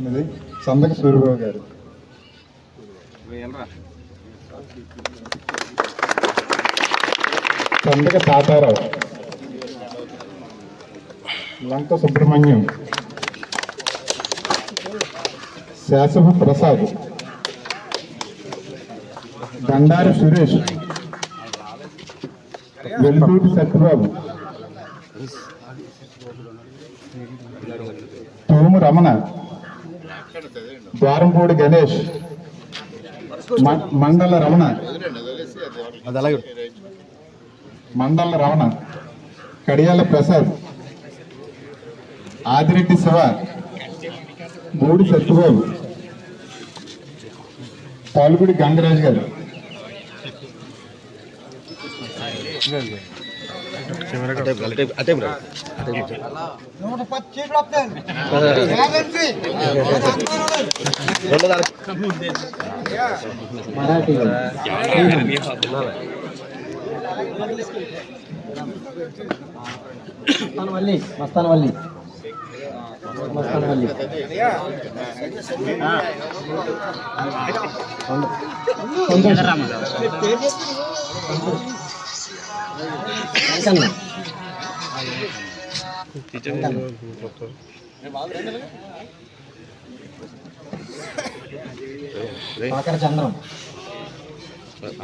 ఉన్నది. సందక సూర్యబాబు గారు. సందక తాతారావు లంక సుబ్రహ్మణ్యం. శాసభ ప్రసాద్. దండారి సురేష్. వెల్లూరి సత్యబాబు. తూము రమణ. ద్వారంపూడి గణేష్ మండల రమణ. అది అలాగే మండల రమణ కడియాల ప్రసాద్ ఆదిరెడ్డి శివ మూడి సత్యబాబు పాల్గుడి గంగరాజు గారు. అటే అటే అటే బ్రో మస్తానవల్లి మస్తానవల్లి మస్తానవల్లి పాకర చంద్రం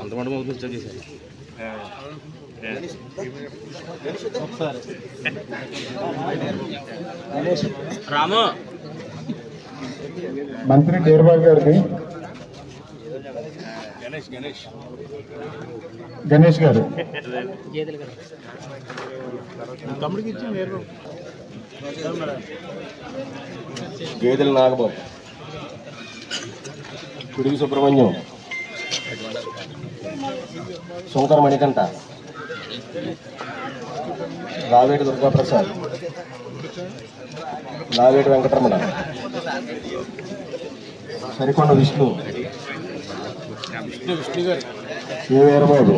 అంత మాట చేశారు గణేష్ రాము. మంత్రి డేర్బాబు గారిది. గణేష్ గారు. గేదెల నాగబాబు. కుడికి సుబ్రహ్మణ్యం. శంకర మణికంఠ. రావేటి దుర్గాప్రసాద్. రావేటి వెంకటరమణ. సరికొండ విష్ణు. ఏ వీరబాబు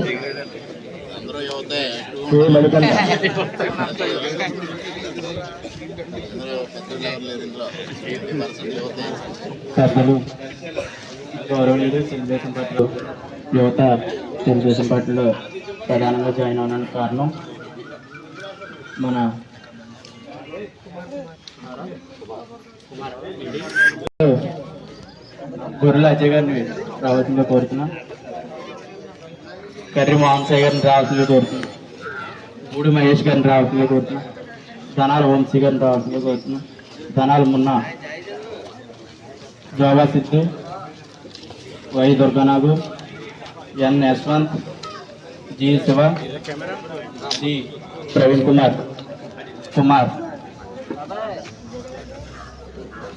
ఏ మణికంఠ? సభ్యులు గౌరవనీయులు తెలుగుదేశం పార్టీలో యువత తెలుగుదేశం పార్టీలో ప్రధానంగా జాయిన్ అవడానికి కారణం మన కుమార్ గొర్రెల అజయ్ గారిని రావాల్సిందిగా కోరుతున్నా. కర్రీ మోహన్ సాయి గారిని రావాల్సిందిగా కోరుతున్నా. గూడి మహేష్ గారిని రావాల్సిందిగా కోరుతున్నా. ధనాల వంశీ గారిని రావాల్సిందిగా కోరుతున్నా. Dhanala Munna Joba Sidhu Y Durganath N Yashwant ji Shiva ji Praveen Kumar. Kumar.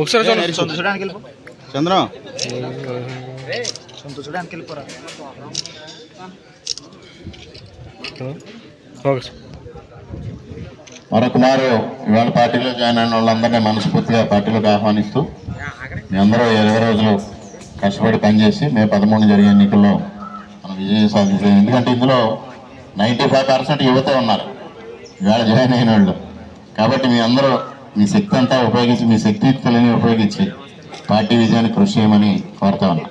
ఒకసారి చూడండి సొంత చూడడానికి వెళ్ళిపో. చంద్రం? సొంత చూడడానికి వెళ్ళిపోరా. ఫోకస్. మరొక మారు ఇవాళ పార్టీలో జాయిన్ అయిన వాళ్ళందరినీ మనస్ఫూర్తిగా పార్టీలోకి ఆహ్వానిస్తూ మీ అందరూ ఇరవై రోజులు కష్టపడి పనిచేసి మే పదమూడు జరిగే ఎన్నికల్లో మనం విజయం సాధించాం ఎందుకంటే ఇందులో నైంటీ ఫైవ్ పర్సెంట్ యువత ఉన్నారు. ఇవాళ జాయిన్ అయిన వాళ్ళు. కాబట్టి మీ అందరూ మీ శక్తి అంతా ఉపయోగించి మీ శక్తియుక్తులని ఉపయోగించి పార్టీ విజయాన్ని కృషి చేయమని కోరుతా ఉన్నా.